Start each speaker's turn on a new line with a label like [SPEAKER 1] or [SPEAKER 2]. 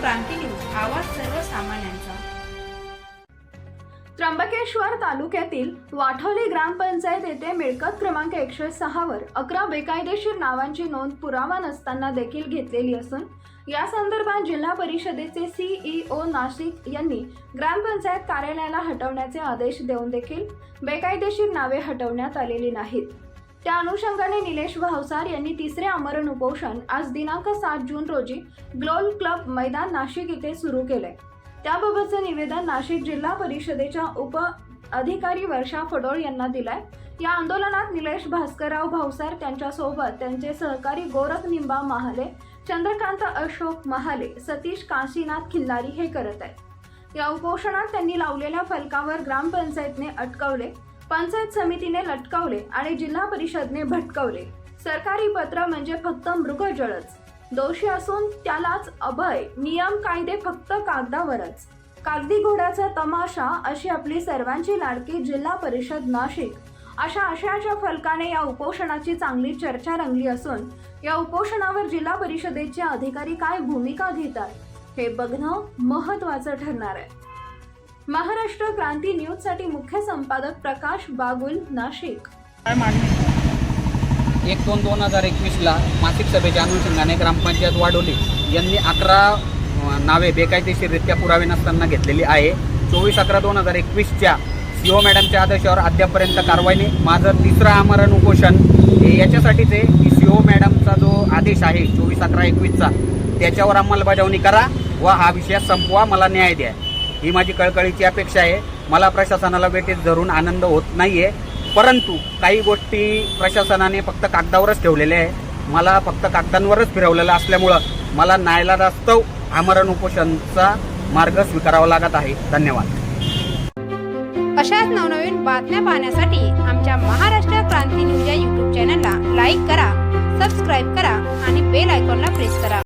[SPEAKER 1] क्रांती news आवाज सर्वसामान्यांचा.
[SPEAKER 2] त्र्यंबकेश्वर तालुक्यातील वाठवली ग्रामपंचायत येथे मिळकत क्रमांक एकशे सहावर अकरा बेकायदेशीर नावांची नोंद पुरावा नसताना देखील घेतलेली असून या संदर्भात जिल्हा परिषदेचे सीईओ नाशिक यांनी ग्रामपंचायत कार्यालयाला हटवण्याचे आदेश देऊन देखील बेकायदेशीर नावे हटवण्यात आलेली नाहीत. त्या अनुषंगाने निलेश भावसार यांनी तिसरे आमरण उपोषण आज दिनांक सात जून रोजी ग्लोल क्लब मैदान नाशिक येथे सुरू केले त्याबाबतचं निवेदन नाशिक जिल्हा परिषदेच्या उप अधिकारी वर्षा फडोळ यांना दिलाय. या आंदोलनात निलेश भास्करराव भावसार त्यांच्यासोबत त्यांचे सहकारी गोरख निंबा महाले चंद्रकांत अशोक महाले सतीश काशीनाथ खिल्लारी हे करत आहेत. या उपोषणात त्यांनी लावलेल्या फलकावर ग्रामपंचायतने अटकवले. पंचायत समितीने लटकवले आणि जिल्हा परिषदने भटकवले. सरकारी पत्र म्हणजे फक्त मृगजळच. दोषी असून त्यालाच अभय नियम कायदे फक्त कागदावरच. कागदी घोड्याचा तमाशा अशी आपली सर्वांची लाडकी जिल्हा परिषद नाशिक. अशा आशयाच्या फलकाने या उपोषणाची चांगली चर्चा रंगली असून या उपोषणावर जिल्हा परिषदेचे अधिकारी काय भूमिका घेतात हे बघणं महत्वाचं ठरणार आहे. महाराष्ट्र क्रांती न्यूजसाठी मुख्य संपादक प्रकाश बागुल नाशिक.
[SPEAKER 3] काय मागणी?
[SPEAKER 4] एक दोन दोन हजार एकवीसला मासिक सभेच्या अनुषंगाने ग्रामपंचायत वाढवली. यांनी अकरा नावे बेकायदेशीररित्या पुरावे नसताना घेतलेली आहे. चोवीस अकरा दोन हजार एकवीसच्या सीओ मॅडमच्या आदेशावर अद्यापपर्यंत कारवाई नाही. माझं तिसरं आमरण उपोषण हे याच्यासाठीच आहे की सीओ मॅडमचा जो आदेश आहे चोवीस अकरा एकवीसचा त्याच्यावर अंमलबजावणी करा व हा विषय संपवा मला न्याय द्या. ही माझी कळकळीची अपेक्षा आहे. मला प्रशासनाला भेटीत धरून आनंद होत नाही आहे परंतु काही गोष्टी प्रशासनाने फक्त कागदावरच ठेवलेल्या आहे मला फक्त कागदांवरच फिरवलेलं असल्यामुळं मला नायला रास्तव आमरण उपोषणचा मार्ग स्वीकारावा लागत आहे. धन्यवाद.
[SPEAKER 5] अशाच नवनवीन बातम्या पाहण्यासाठी आमच्या महाराष्ट्र क्रांती न्यूज या यूट्यूब चॅनलला लाईक करा सबस्क्राईब करा आणि बेल आयकॉनला प्रेस करा.